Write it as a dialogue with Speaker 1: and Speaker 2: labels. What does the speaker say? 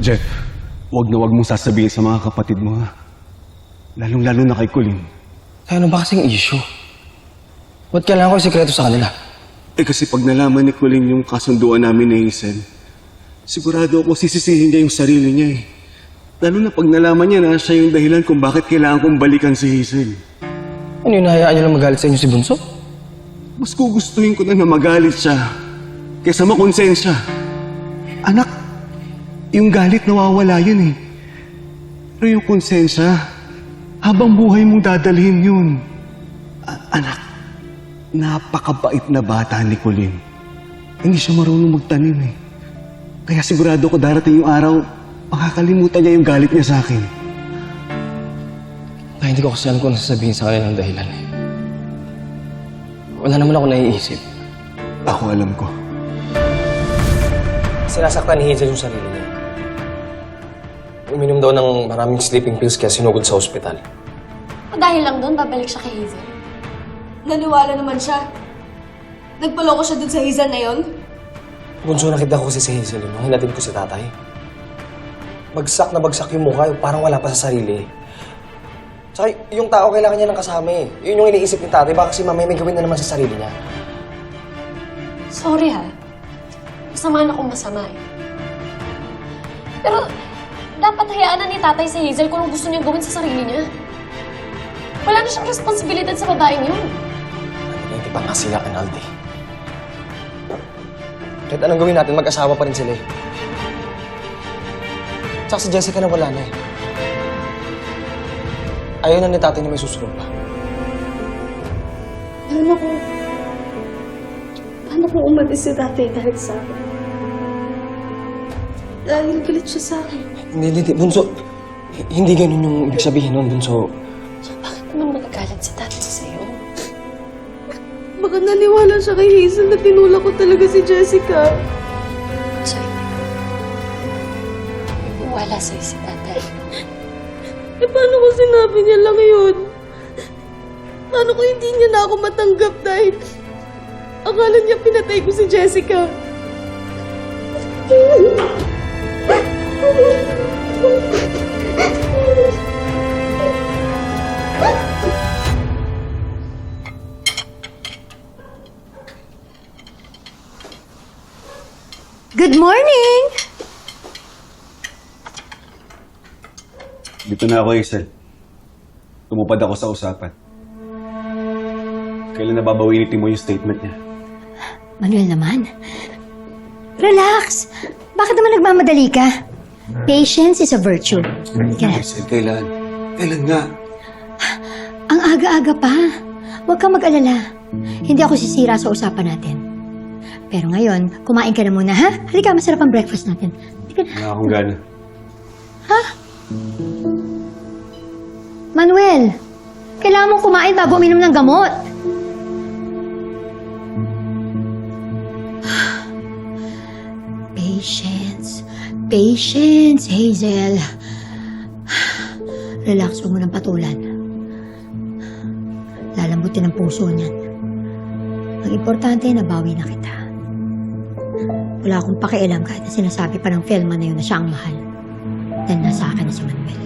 Speaker 1: Jeff, wag na wag mong sasabihin sa mga kapatid mo ha. Lalong-lalo na kay Colleen.
Speaker 2: Ano ba kasing issue? Ba't kailangan ko yung sikreto sa kanila?
Speaker 1: Eh kasi pag nalaman ni Colleen yung kasunduan namin ni Hazel, sigurado ako sisisihin niya yung sarili niya eh. Lalo na pag nalaman niya na siya yung dahilan kung bakit kailangan kong balikan si Hazel.
Speaker 2: Ano yun, nahayaan niyo lang magalit sa inyo si Bunso?
Speaker 1: Mas gugustuhin ko na na magalit siya kaysa makonsensya. Anak, yung galit nawawala yun eh. Pero yung konsensya, habang buhay mong dadalhin yun. A- anak, napakabait na bata ni Colleen. Hindi siya marunong magtanim eh. Kaya sigurado ko darating yung araw, makakalimutan niya yung galit niya sa akin.
Speaker 2: Na hindi ko kasi alam kung ano sasabihin sa kanilang dahilan eh. Wala naman ako naiisip.
Speaker 1: Ako alam ko.
Speaker 2: Sinasaktan ni Hazel yung sarili niya. Uminom daw ng maraming sleeping pills kaya sinugod sa ospital.
Speaker 3: O dahil lang doon, babalik siya kay Hazel.
Speaker 4: Naniwala naman siya. Nagpaloko siya dun sa Hazel na yon.
Speaker 2: Bunso, nakita ko kasi si Hazel yun hinatid ko si tatay. Bagsak na bagsak yung mukha, yung parang wala pa sa sarili. Tsaka yung tao kailangan niya ng kasama eh. Yun yung iniisip ni tatay, baka kasi mamaya may gawin na naman sa sarili niya.
Speaker 3: Sorry ha. Masama na akong masama eh. Pero, dapat hayaan na ni tatay si Hazel kung anong gusto niyang gawin sa sarili niya. Wala na siyang responsibilidad sa babaeng yun.
Speaker 2: Hindi pa nga sila, Analdi. Kahit anong gawin natin, mag-asawa pa rin sila eh. Tsaka si Jessica na wala na eh. Ayaw na ni tatay na may susunod pa.
Speaker 4: Paano kung... Paano kung umalis si tatay dahil sa akin? Dahil galit siya sa akin.
Speaker 2: Hindi, hindi, hindi. Bunso, hindi ganun yung ibig sabihin nun, Bunso.
Speaker 3: Bakit naman magagalit si tatay sa'yo?
Speaker 4: Baka naniwala siya kay Hazel na tinulak ko talaga si Jessica.
Speaker 3: So, wala sa'yo si tatay.
Speaker 4: Eh, paano ko sinabi niya lang yun? Paano ko hindi niya na ako matanggap dahil akala niya pinatay ko si Jessica?
Speaker 5: Good morning!
Speaker 1: Dito na ako, Hazel. Tumupad ako sa usapan. Kailan nababawi ni Timo yung statement niya?
Speaker 5: Manuel naman. Relax! Bakit naman nagmamadali ka? Patience is a virtue. Halika na.
Speaker 1: Hazel, kailan? Kailan nga?
Speaker 5: Ang aga-aga pa. Huwag kang mag-alala. Hindi ako sisira sa usapan natin. Pero ngayon, kumain ka na muna, ha? Halika, masarap ang breakfast natin. Halika na.
Speaker 1: Wala akong gana.
Speaker 5: Manuel, kailangan mong kumain bago uminom ng gamot. Patience. Patience, Hazel. Relax, huwag mo ng patulan. Lalambutin ang puso niyan. Ang importante, nabawi na kita. Wala akong pakialam kahit na sinasabi pa ng Felma na yun na siya ang mahal. Dahil nasa akin na si Manuel.